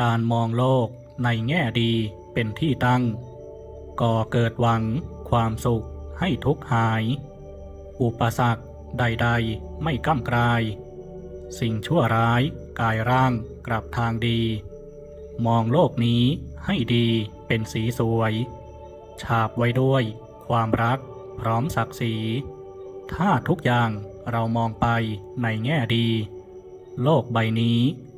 การมองโลกในแง่ดีเป็นที่ตั้ง ก่อเกิดหวังความสุขให้ทุกหาย อุปสรรคใดๆไม่ก้ำกลาย สิ่งชั่วร้ายกายร่างกลับทางดี มองโลกนี้ให้ดีเป็นสีสวย ฉาบไว้ด้วยความรักพร้อมศักดิ์ศรี ถ้าทุกอย่างเรามองไปในแง่ดี โลกใบนี้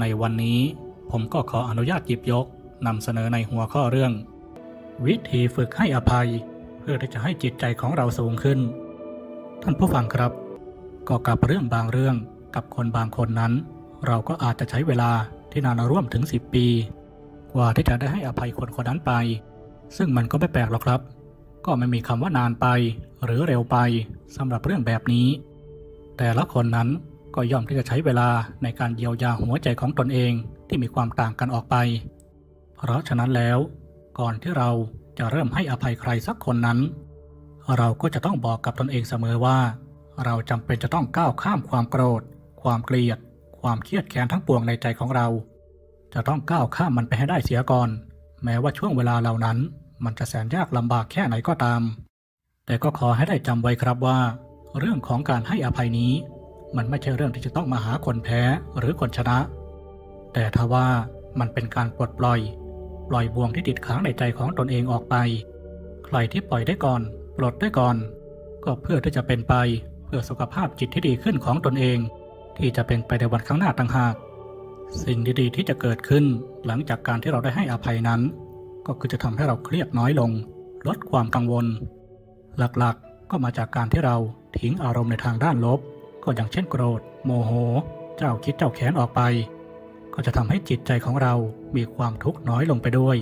ในวันนี้ผมก็ขออนุญาตหยิบยกนำเสนอในหัวข้อเรื่อง วิธีฝึกให้อภัย เพื่อที่จะให้จิตใจของเราสูงขึ้น ท่านผู้ฟังครับ ก็กับเรื่องบางเรื่องกับคนบางคนนั้น เราก็อาจจะใช้เวลาที่นานร่วมถึง 10 ปี กว่าที่จะได้ให้อภัยคนคนนั้นไป ซึ่งมันก็ไม่แปลกหรอกครับ ก็ไม่มีคำว่านานไป หรือเร็วไปสำหรับเรื่องแบบนี้ แต่ละคนนั้น ก็ย่อมที่จะใช้เวลาในการเยียวยาหัวใจของตนเองที่มีความต่างกันออกไป เพราะฉะนั้นแล้ว ก่อนที่เราจะเริ่มให้อภัยใครสักคนนั้น เราก็จะต้องบอกกับตนเองเสมอว่า เราจำเป็นจะต้องก้าวข้ามความโกรธ ความเกลียด ความเครียดแค้นทั้งปวงในใจของเรา จะต้องก้าวข้ามมันไปให้ได้เสียก่อน แม้ว่าช่วงเวลาเหล่านั้น มันจะแสนยากลำบากแค่ไหนก็ตาม แต่ก็ขอให้ได้จำไว้ครับว่า เรื่องของการให้อภัยนี้ มันไม่ใช่เรื่องที่จะต้องมาหาคนแพ้หรือคนชนะ แต่ทว่ามันเป็นการปลดปล่อย ปล่อยบ่วงที่ติดค้างในใจของตนเองออกไป ใครที่ปล่อยได้ก่อน ปลดได้ก่อน ก็เพื่อที่จะเป็นไปเพื่อสุขภาพจิตที่ดีขึ้นของตนเอง ที่จะเป็นไปในวันข้างหน้าต่างหาก สิ่งดีๆที่จะเกิดขึ้น หลังจากการที่เราได้ให้อภัยนั้น ก็คือจะทำให้เราเครียดน้อยลง ลดความกังวล หลักๆก็มาจากการที่เราทิ้งอารมณ์ในทางด้านลบ ก็อย่างเช่นโกรธ โมโห เจ้าคิดเจ้าแค้นออกไป ก็จะทำให้จิตใจของเรามีความทุกข์น้อยลงไปด้วย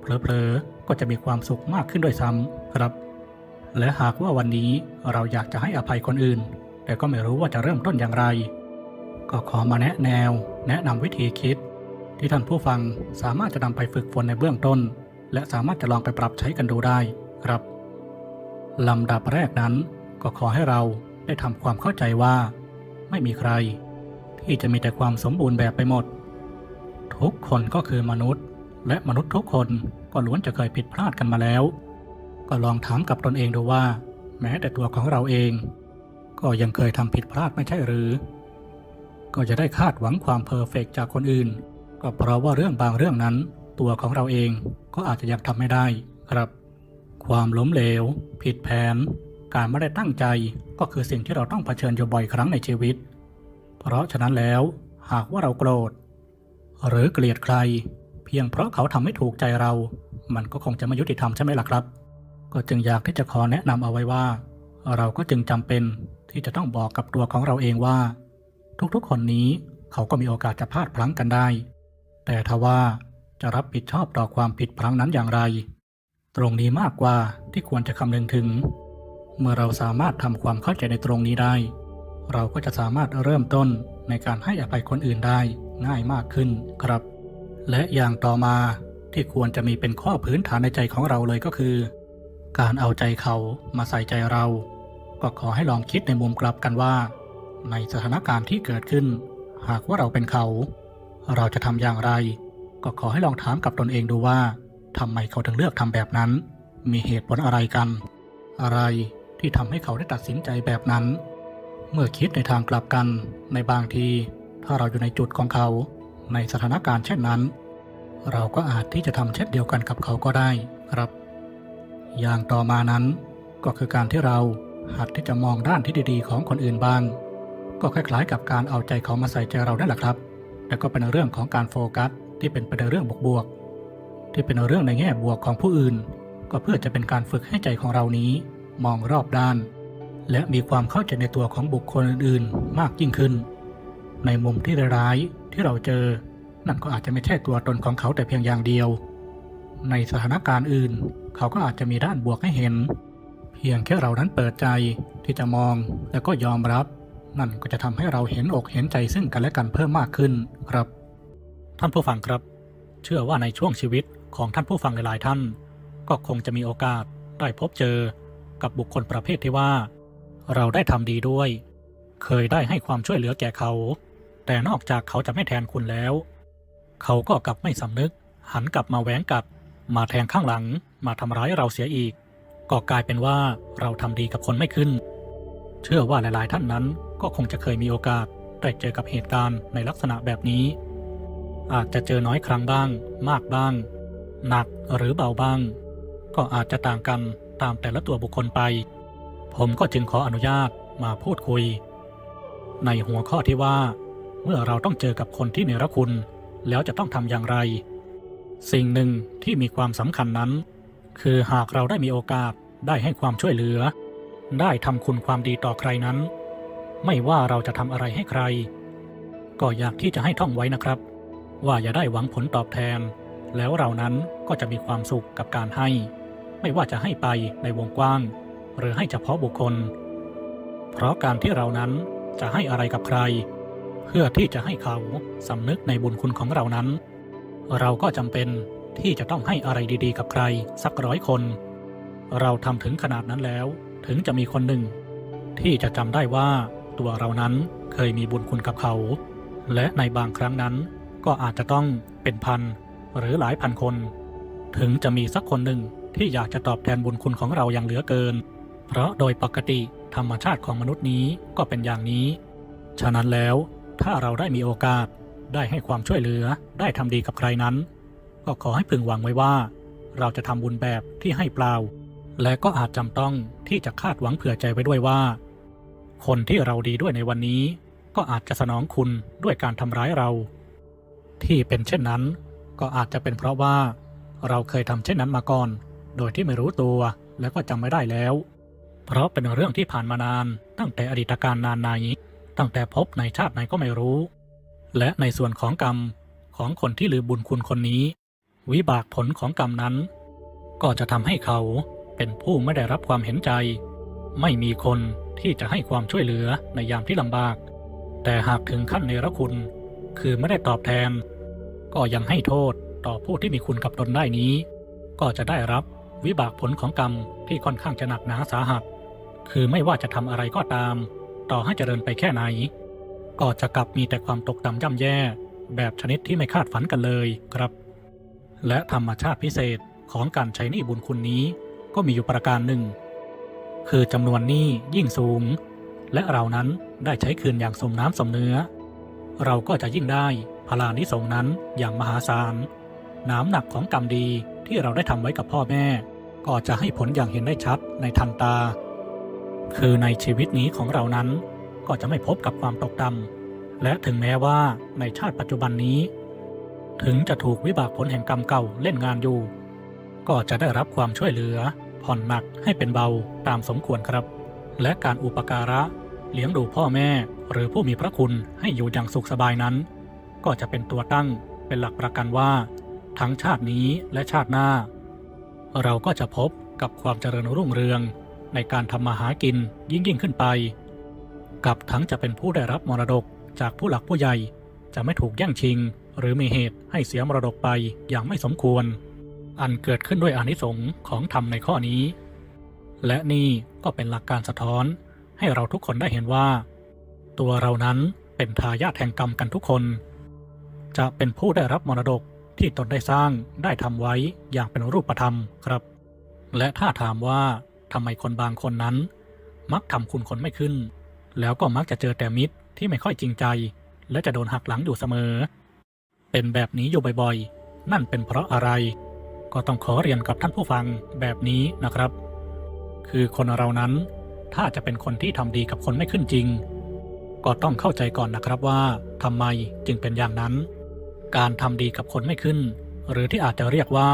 เผลอๆก็จะมีความสุขมากขึ้นด้วยซ้ำครับ และหากว่าวันนี้เราอยากจะให้อภัยคนอื่น แต่ก็ไม่รู้ว่าจะเริ่มต้นอย่างไร ก็ขอมาแนะแนว แนะนำวิธีคิด ที่ท่านผู้ฟังสามารถจะนำไปฝึกฝนในเบื้องต้น และสามารถจะลองไปปรับใช้กันดูได้ครับลำดับแรกนั้นก็ขอให้เรา ได้ทำความเข้าใจว่า ไม่มีใคร ที่จะมีแต่ความสมบูรณ์แบบไปหมด ทุกคนก็คือมนุษย์ และมนุษย์ทุกคนก็ล้วนจะเคยผิดพลาดกันมาแล้ว ก็ลองถามกับตนเองดูว่า แม้แต่ตัวของเราเอง ก็ยังเคยทำผิดพลาดไม่ใช่หรือ ก็จะได้คาดหวังความเพอร์เฟกต์จากคนอื่น ก็เพราะว่าเรื่องบางเรื่องนั้น ตัวของเราเองก็อาจจะยังทำไม่ได้ครับ ความล้มเหลว ผิดแผน การไม่ได้ตั้งใจก็คือสิ่งที่เราต้องเผชิญอยู่บ่อยครั้งในชีวิต เพราะฉะนั้นแล้วหากว่าเราโกรธ หรือเกลียดใคร เพียงเพราะเขาทำไม่ถูกใจเรา มันก็คงจะไม่ยุติธรรมใช่ไหมล่ะครับ ก็จึงอยากที่จะขอแนะนำเอาไว้ว่า เราก็จึงจำเป็นที่จะต้องบอกกับตัวของเราเองว่า ทุกๆคนนี้เขาก็มีโอกาสจะพลาดพลั้งกันได้ แต่ทว่าจะรับผิดชอบต่อความผิดพลั้งนั้นอย่างไร ตรงนี้มากกว่าที่ควรจะคำนึงถึง เมื่อเราสามารถทำความเข้าใจในตรงนี้ได้ เราก็จะสามารถเริ่มต้นในการให้อภัยคนอื่นได้ง่ายมากขึ้นครับ และอย่างต่อมาที่ควรจะมีเป็นข้อพื้นฐานในใจของเราเลยก็คือ การเอาใจเขามาใส่ใจเรา ก็ขอให้ลองคิดในมุมกลับกันว่า ในสถานการณ์ที่เกิดขึ้น หากว่าเราเป็นเขา เราจะทำอย่างไร ก็ขอให้ลองถามกับตนเองดูว่าทำไมเขาถึงเลือกทำแบบนั้น มีเหตุผลอะไรกัน อะไร ที่ทำให้เขาได้ตัดสินใจแบบนั้น เมื่อคิดในทางกลับกันในบางที ถ้าเราอยู่ในจุดของเขา ในสถานการณ์เช่นนั้น เราก็อาจที่จะทำเช่นเดียวกันกับเขาก็ได้ครับ อย่างต่อมานั้น ก็คือการที่เราหัดที่จะมองด้านที่ดีๆ ของคนอื่นบ้าง ก็คล้ายๆ กับการเอาใจเขามาใส่ใจเรานั่นแหละครับ แต่ก็เป็นเรื่องของการโฟกัสที่เป็นไปในเรื่องบวกๆที่เป็นเรื่องในแง่บวกของผู้อื่น ก็เพื่อจะเป็นการฝึกให้ใจของเรานี้ มองรอบด้าน และมีความเข้าใจในตัวของบุคคลอื่นๆ มากยิ่งขึ้น ในมุมที่ร้ายที่เราเจอ นั่นก็อาจจะไม่ใช่ตัวตนของเขาแต่เพียงอย่างเดียว ในสถานการณ์อื่น เขาก็อาจจะมีด้านบวกให้เห็น เพียงแค่เรานั้นเปิดใจที่จะมองแล้วก็ยอมรับ นั่นก็จะทำให้เราเห็นอกเห็นใจซึ่งกันและกันเพิ่มมากขึ้นครับ ท่านผู้ฟังครับ เชื่อว่าในช่วงชีวิตของท่านผู้ฟังหลายๆท่าน ก็คงจะมีโอกาสได้พบเจอ กับบุคคลประเภทที่ว่า เราได้ทำดีด้วย เคยได้ให้ความช่วยเหลือแก่เขา แต่นอกจากเขาจะไม่แทนคุณแล้ว เขาก็กลับไม่สำนึก หันกลับมาแหวงกัดมาแทงข้างหลัง มาทำร้ายเราเสียอีก ก็กลายเป็นว่าเราทำดีกับคนไม่ขึ้น เชื่อว่าหลาย ๆ ท่านนั้นก็คงจะเคยมีโอกาสได้เจอกับเหตุการณ์ในลักษณะแบบนี้ อาจจะเจอน้อยครั้งบ้าง มากบ้าง หนักหรือเบาบ้าง ก็อาจจะต่างกัน ตามแต่ละตัวบุคคลไป ผมก็จึงขออนุญาตมาพูดคุย ในหัวข้อที่ว่า เมื่อเราต้องเจอกับคนที่เนรคุณ แล้วจะต้องทำอย่างไร สิ่งหนึ่งที่มีความสำคัญนั้น คือหากเราได้มีโอกาสได้ให้ความช่วยเหลือ ได้ทำคุณความดีต่อใครนั้น ไม่ว่าเราจะทำอะไรให้ใคร ก็อยากที่จะให้ท่องไว้นะครับ ว่าอย่าได้หวังผลตอบแทน แล้วเรานั้นก็จะมีความสุขกับการให้ ไม่ว่าจะให้ไปในวงกว้าง หรือให้เฉพาะบุคคล เพราะการที่เรานั้นจะให้อะไรกับใคร เพื่อที่จะให้เขาสำนึกในบุญคุณของเรานั้น เราก็จำเป็นที่จะต้องให้อะไรดีๆ กับใครสักร้อยคน เราทำถึงขนาดนั้นแล้ว ถึงจะมีคนหนึ่ง ที่จะจำได้ว่าตัวเรานั้นเคยมีบุญคุณกับเขา และในบางครั้งนั้นก็อาจจะต้องเป็นพันหรือหลายพันคน ถึงจะมีสักคนหนึ่ง ที่อยากจะตอบแทนบุญคุณของเราอย่างเหลือเกิน เพราะโดยปกติธรรมชาติของมนุษย์นี้ก็เป็นอย่างนี้ ฉะนั้นแล้วถ้าเราได้มีโอกาสได้ให้ความช่วยเหลือได้ทำดีกับใครนั้น ก็ขอให้พึงหวังไว้ว่า เราจะทำบุญแบบที่ให้เปล่า และก็อาจจำต้องที่จะคาดหวังเผื่อใจไว้ด้วยว่า คนที่เราดีด้วยในวันนี้ ก็อาจจะสนองคุณด้วยการทำร้ายเรา ที่เป็นเช่นนั้น ก็อาจจะเป็นเพราะว่า เราเคยทำเช่นนั้นมาก่อน โดยที่ไม่รู้ตัวและก็จำไม่ได้แล้ว เพราะเป็นเรื่องที่ผ่านมานาน ตั้งแต่อดีตการนานไหนตั้งแต่พบในชาติไหนก็ไม่รู้ และในส่วนของกรรมของคนที่ลืมบุญคุณคนนี้ วิบากผลของกรรมนั้น ก็จะทำให้เขาเป็นผู้ไม่ได้รับความเห็นใจ ไม่มีคนที่จะให้ความช่วยเหลือในยามที่ลำบาก แต่หากถึงขั้นเนรคุณ คือไม่ได้ตอบแทน ก็ยังให้โทษต่อผู้ที่มีคุณกับตนได้นี้ ก็จะได้รับ วิบากผลของกรรมที่ค่อนข้างจะหนักหนาสาหัส คือไม่ว่าจะทำอะไรก็ตาม ต่อให้เจริญไปแค่ไหน ก็จะกลับมีแต่ความตกต่ำย่ำแย่ แบบชนิดที่ไม่คาดฝันกันเลยครับ และธรรมชาติพิเศษของการใช้หนี้บุญคุณนี้ ก็มีอยู่ประการหนึ่ง คือจำนวนหนี้ยิ่งสูง และเรานั้นได้ใช้คืนอย่างสมน้ำสมเนื้อ เราก็จะยิ่งได้พลานิสงนั้นอย่างมหาศาลน้ำหนักของกรรมดี ที่เราได้ทำไว้กับพ่อแม่ ก็จะให้ผลอย่างเห็นได้ชัดในทันตา คือในชีวิตนี้ของเรานั้น ก็จะไม่พบกับความตกต่ำและถึงแม้ว่าในชาติปัจจุบันนี้ ถึงจะถูกวิบากผลแห่งกรรมเก่าเล่นงานอยู่ ก็จะได้รับความช่วยเหลือ ผ่อนหนักให้เป็นเบาตามสมควรครับ และการอุปการะเลี้ยงดูพ่อแม่หรือผู้มีพระคุณให้อยู่อย่างสุขสบายนั้น ก็จะเป็นตัวตั้งเป็นหลักประกันว่า ทั้งชาตินี้และชาติหน้า เราก็จะพบกับความเจริญรุ่งเรืองในการทำมาหากินยิ่งยิ่งขึ้นไป กับทั้งจะเป็นผู้ได้รับมรดกจากผู้หลักผู้ใหญ่จะไม่ถูกแย่งชิง หรือมีเหตุให้เสียมรดกไปอย่างไม่สมควร อันเกิดขึ้นด้วยอนิสงส์ของธรรมในข้อนี้ และนี่ก็เป็นหลักการสะท้อนให้เราทุกคนได้เห็นว่า ตัวเรานั้นเป็นทายาทแห่งกรรมกันทุกคน จะเป็นผู้ได้รับมรดก ที่ตนได้สร้างได้ทำไว้อย่างเป็นรูปธรรมครับ และถ้าถามว่าทำไมคนบางคนนั้น มักทำคุณคนไม่ขึ้น แล้วก็มักจะเจอแต่มิตรที่ไม่ค่อยจริงใจ และจะโดนหักหลังอยู่เสมอ เป็นแบบนี้อยู่บ่อยๆ นั่นเป็นเพราะอะไร ก็ต้องขอเรียนกับท่านผู้ฟังแบบนี้นะครับ คือคนเรานั้น ถ้าจะเป็นคนที่ทำดีกับคนไม่ขึ้นจริง ก็ต้องเข้าใจก่อนนะครับว่าทำไมจึงเป็นอย่างนั้น การทำดีกับคนไม่ขึ้น หรือที่อาจจะเรียกว่า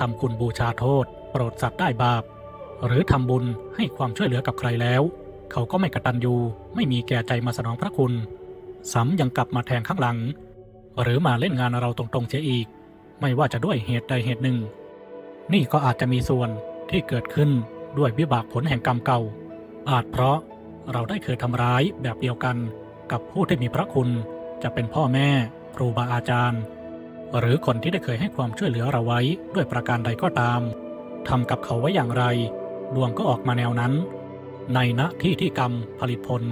ทำคุณบูชาโทษ โปรดสัตว์ได้บาป หรือทำบุญให้ความช่วยเหลือกับใครแล้ว เขาก็ไม่กระตันยูไม่มีแก่ใจมาสนองพระคุณซ้ำยังกลับมาแทงข้างหลัง หรือมาเล่นงานเราตรงๆเสียอีก ไม่ว่าจะด้วยเหตุใดเหตุหนึ่ง นี่ก็อาจจะมีส่วนที่เกิดขึ้นด้วยวิบากผลแห่งกรรมเก่า อาจเพราะเราได้เคยทำร้ายแบบเดียวกันกับผู้ที่มีพระคุณจะเป็นพ่อแม่ ครูบาอาจารย์ หรือคนที่ได้เคยให้ความช่วยเหลือเราไว้ด้วยประการใดก็ตามทำกับเขาไว้อย่างไร ดวงก็ออกมาแนวนั้น ในณที่ที่กรรมผลิตผล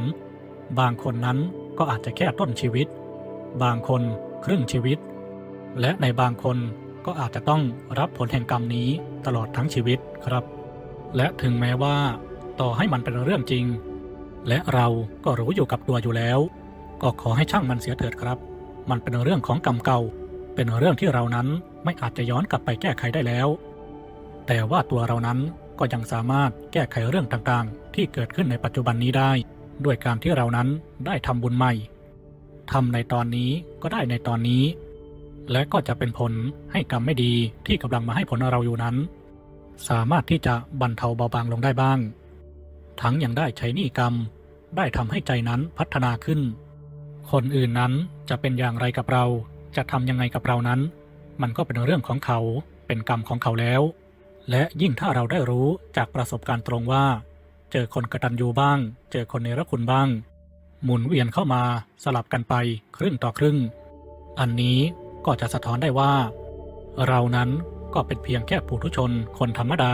บางคนนั้นก็อาจจะแค่ต้นชีวิต บางคนครึ่งชีวิต และในบางคนก็อาจจะต้องรับผลแห่งกรรมนี้ตลอดทั้งชีวิตครับ และถึงแม้ว่า ต่อให้มันเป็นเรื่องจริง และเราก็รู้อยู่กับตัวอยู่แล้ว ก็ขอให้ช่างมันเสียเถิดครับ มันเป็นเรื่องของกรรมเก่า เป็นเรื่องที่เรานั้นไม่อาจจะย้อนกลับไปแก้ไขได้แล้ว แต่ว่าตัวเรานั้นก็ยังสามารถแก้ไขเรื่องต่างๆ ที่เกิดขึ้นในปัจจุบันนี้ได้ ด้วยการที่เรานั้นได้ทำบุญใหม่ทำในตอนนี้ก็ได้ในตอนนี้ และก็จะเป็นผลให้กรรมไม่ดีที่กำลังมาให้ผลเราอยู่นั้น สามารถที่จะบรรเทาเบาบางลงได้บ้าง ทั้งยังได้ใช้หนี้กรรม ได้ทำให้ใจนั้นพัฒนาขึ้น คนอื่นนั้นจะเป็นอย่างไรกับเรา จะทำยังไงกับเรานั้น มันก็เป็นเรื่องของเขา เป็นกรรมของเขาแล้ว และยิ่งถ้าเราได้รู้จากประสบการณ์ตรงว่า เจอคนกระตันยูบ้าง เจอคนเนรคุณบ้าง หมุนเวียนเข้ามาสลับกันไปครึ่งต่อครึ่ง อันนี้ก็จะสะท้อนได้ว่า เรานั้นก็เป็นเพียงแค่ปุถุชนคนธรรมดา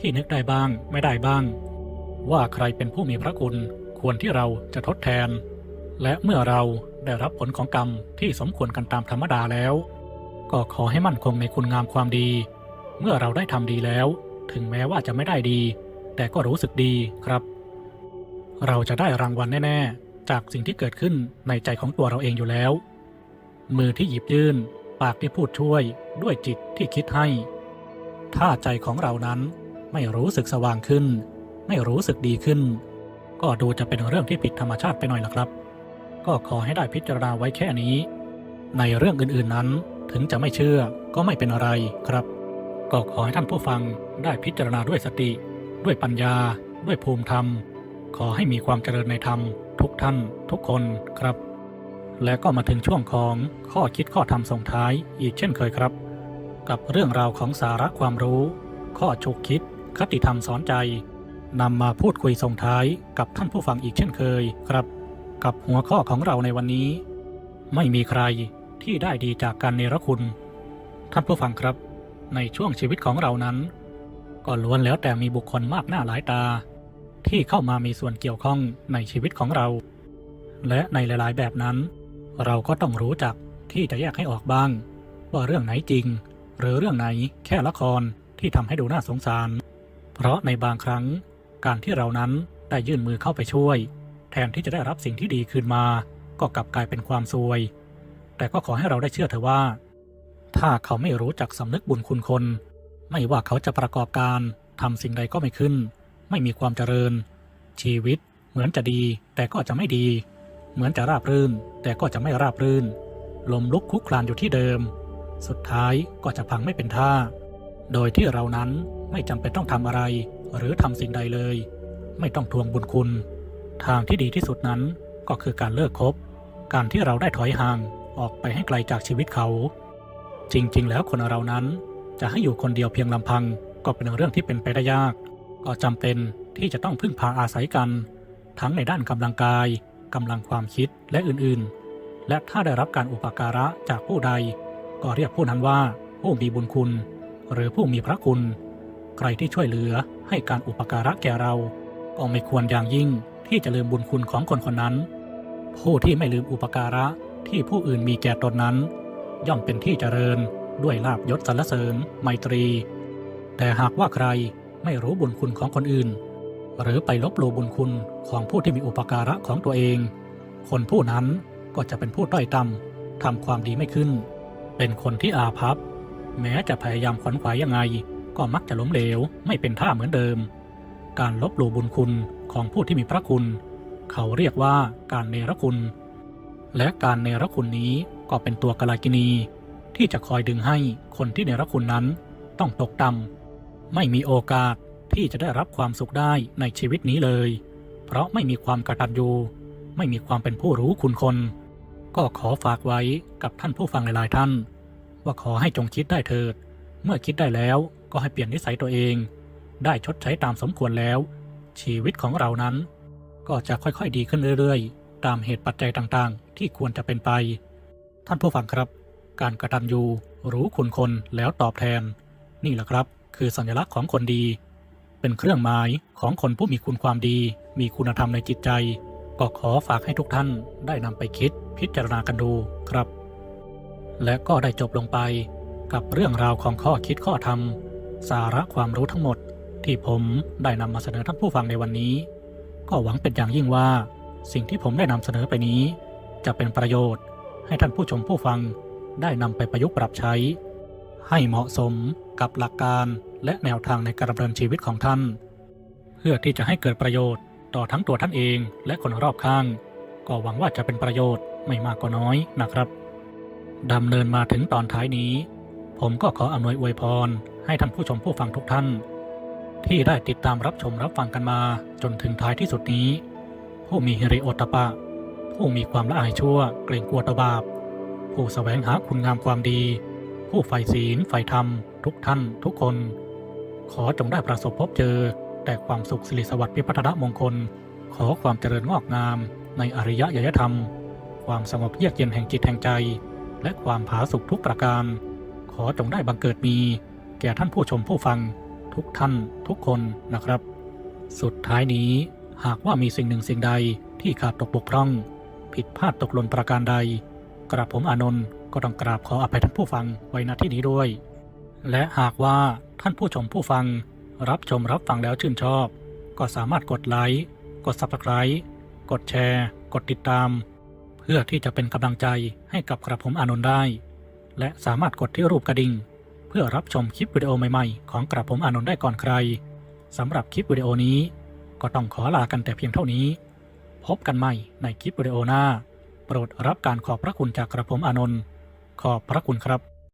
ที่นึกได้บ้างไม่ได้บ้าง ว่าใครเป็นผู้มีพระคุณควรที่เราจะทดแทน และเมื่อเราได้รับผลของกรรมที่สมควรกันตามธรรมดาแล้ว ก็ขอให้มั่นคงในคุณงามความดี เมื่อเราได้ทำดีแล้ว ถึงแม้ว่าจะไม่ได้ดี แต่ก็รู้สึกดีครับ เราจะได้รางวัลแน่ ๆ จากสิ่งที่เกิดขึ้นในใจของตัวเราเองอยู่แล้ว มือที่หยิบยื่น ปากที่พูดช่วย ด้วยจิตที่คิดให้ ถ้าใจของเรานั้นไม่รู้สึกสว่างขึ้น ไม่รู้สึกดีขึ้น ก็ดูจะเป็นเรื่องที่ผิดธรรมชาติไปหน่อยละครับ ก็ขอให้ได้พิจารณาไว้แค่นี้ ในเรื่องอื่นๆนั้นถึงจะไม่เชื่อก็ไม่เป็นอะไรครับ ก็ขอให้ท่านผู้ฟังได้พิจารณาด้วยสติ ด้วยปัญญา ด้วยภูมิธรรม ขอให้มีความเจริญในธรรม ทุกท่าน ทุกคนครับ และก็มาถึงช่วงของข้อคิดข้อธรรมส่งท้ายอีกเช่นเคยครับ กับเรื่องราวของสาระความรู้ ข้อฉุกคิด คติธรรมสอนใจนำมาพูดคุยส่งท้ายกับท่านผู้ฟังอีกเช่นเคยครับ กับหัวข้อของเราในวันนี้ ไม่มีใครที่ได้ดีจากการเนรคุณ ท่านผู้ฟังครับ ในช่วงชีวิตของเรานั้น ก็ล้วนแล้วแต่มีบุคคลมากหน้าหลายตา ที่เข้ามามีส่วนเกี่ยวข้องในชีวิตของเรา และในหลายๆ แบบนั้น เราก็ต้องรู้จักที่จะแยกให้ออกบ้าง ว่าเรื่องไหนจริง หรือเรื่องไหนแค่ละครที่ทำให้ดูน่าสงสาร เพราะในบางครั้งการที่เรานั้นได้ยื่นมือเข้าไปช่วย แทนที่จะได้รับสิ่งที่ดีคืนมา ก็กลับกลายเป็นความซวย แต่ก็ขอให้เราได้เชื่อเถอว่า ถ้าเขาไม่รู้จักสำนึกบุญคุณคน ไม่ว่าเขาจะประกอบการทำสิ่งใดก็ไม่ขึ้น ไม่มีความเจริญ ชีวิตเหมือนจะดี แต่ก็จะไม่ดี เหมือนจะราบรื่น แต่ก็จะไม่ราบรื่น ลมลุกคลุกคลานอยู่ที่เดิม สุดท้ายก็จะพังไม่เป็นท่า โดยที่เรานั้นไม่จำเป็นต้องทำอะไร หรือทำสิ่งใดเลย ไม่ต้องทวงบุญคุณ ทางที่ดีที่สุดนั้นก็คือการเลิกคบ การที่เราได้ถอยห่างออกไปให้ไกลจากชีวิตเขา จริง ๆ แล้วคนเรานั้นจะให้อยู่คนเดียวเพียงลำพัง ก็เป็นเรื่องที่เป็นไปได้ยาก ก็จำเป็นที่จะต้องพึ่งพาอาศัยกัน ทั้งในด้านกำลังกายกำลังความคิดและอื่นๆ และถ้าได้รับการอุปการะจากผู้ใด ก็เรียกผู้นั้นว่าผู้มีบุญคุณ หรือผู้มีพระคุณ ใครที่ช่วยเหลือให้การอุปการะแก่เรา ก็ไม่ควรอย่างยิ่ง ที่จะลืมบุญคุณของคนคนนั้น ผู้ที่ไม่ลืมอุปการะที่ผู้อื่นมีแก่ตนนั้น ย่อมเป็นที่เจริญด้วยลาบยศสรรเสริญ ไมตรี แต่หากว่าใครไม่รู้บุญคุณของคนอื่น หรือไปลบหลู่บุญคุณของผู้ที่มีอุปการะของตัวเอง คนผู้นั้นก็จะเป็นผู้ด้อยต่ำทำความดีไม่ขึ้น เป็นคนที่อาภัพ แม้จะพยายามขวนขวายยังไง ก็มักจะล้มเหลวไม่เป็นท่าเหมือนเดิม การลบหลู่บุญคุณ ของผู้ที่มีพระคุณ เขาเรียกว่าการเนรคุณ และการเนรคุณนี้ก็เป็นตัวกลากินี ที่จะคอยดึงให้คนที่เนรคุณนั้นต้องตกต่ำไม่มีโอกาสที่จะได้รับความสุขได้ในชีวิตนี้เลย เพราะไม่มีความกระตัญญูไม่มีความเป็นผู้รู้คุณคน ก็ขอฝากไว้กับท่านผู้ฟังหลายๆท่าน ว่าขอให้จงคิดได้เถิด เมื่อคิดได้แล้วก็ให้เปลี่ยนนิสัยตัวเอง ได้ชดใช้ตามสมควรแล้ว ชีวิตของเรานั้น ก็จะค่อยๆดีขึ้นเรื่อยๆ ตามเหตุปัจจัยต่างๆ ที่ควรจะเป็นไป ท่านผู้ฟังครับ การกระตันยูรู้คุณคนแล้วตอบแทน นี่แหละครับ คือสัญลักษณ์ของคนดี เป็นเครื่องหมายของคนผู้มีคุณความดี มีคุณธรรมในจิตใจ ก็ขอฝากให้ทุกท่านได้นำไปคิดพิจารณากันดูครับ และก็ได้จบลงไปกับเรื่องราวของข้อคิดข้อธรรม สาระความรู้ทั้งหมด ที่ผมได้นำมาเสนอท่านผู้ฟังในวันนี้ ก็หวังเป็นอย่างยิ่งว่า สิ่งที่ผมได้นำเสนอไปนี้ จะเป็นประโยชน์ ให้ท่านผู้ชมผู้ฟังได้นำไปประยุกต์ปรับใช้ ให้เหมาะสมกับหลักการและแนวทางในการดำเนินชีวิตของท่าน เพื่อที่จะให้เกิดประโยชน์ ต่อทั้งตัวท่านเองและคนรอบข้าง ก็หวังว่าจะเป็นประโยชน์ไม่มากก็น้อยนะครับดำเนินมาถึงตอนท้ายนี้ ผมก็ขออำนวยอวยพรให้ท่านผู้ชมผู้ฟังทุกท่าน ที่ได้ติดตามรับชมรับฟังกันมาจนถึงท้ายที่สุดนี้ ผู้มีฮิริโอตปะ ผู้มีความละอายชั่วเกรงกลัวตบาปผู้แสวงหาคุณงามความดี ผู้ใฝ่ศีลใฝ่ธรรม ทุกท่านทุกคน ขอจงได้ประสบพบเจอ แต่ความสุขสิริสวัสดิ์พิพัฒนมงคล ขอความเจริญงอกงาม ในอริยยธรรม ความสงบเยือกเย็นแห่งจิตแห่งใจ และความผาสุกทุกประการ ขอจงได้บังเกิดมี แก่ท่านผู้ชมผู้ฟัง ทุกท่านทุกคนนะครับ สุดท้ายนี้หากว่ามีสิ่งหนึ่งสิ่งใดที่ขาดตกบกพร่อง ผิดพลาดตกหล่นประการใด กระผมอานนท์ก็ต้องกราบขออภัยท่านผู้ฟังไว้ณที่นี้ด้วย และหากว่าท่านผู้ชมผู้ฟัง รับชมรับฟังแล้วชื่นชอบ ก็สามารถกดไลค์กด Subscribe กดแชร์ กดติดตาม เพื่อที่จะเป็นกำลังใจให้กับกระผมอานนท์ได้ และสามารถกดที่รูปกระดิ่ง เพื่อรับชมคลิปวิดีโอใหม่ๆ ของกระผมอานนท์ได้ก่อนใครสำหรับคลิปวิดีโอนี้ ก็ต้องขอลากันแต่เพียงเท่านี้ พบกันใหม่ในคลิปวิดีโอหน้า โปรดรับการขอบพระคุณจากกระผมอานนท์ขอบพระคุณครับ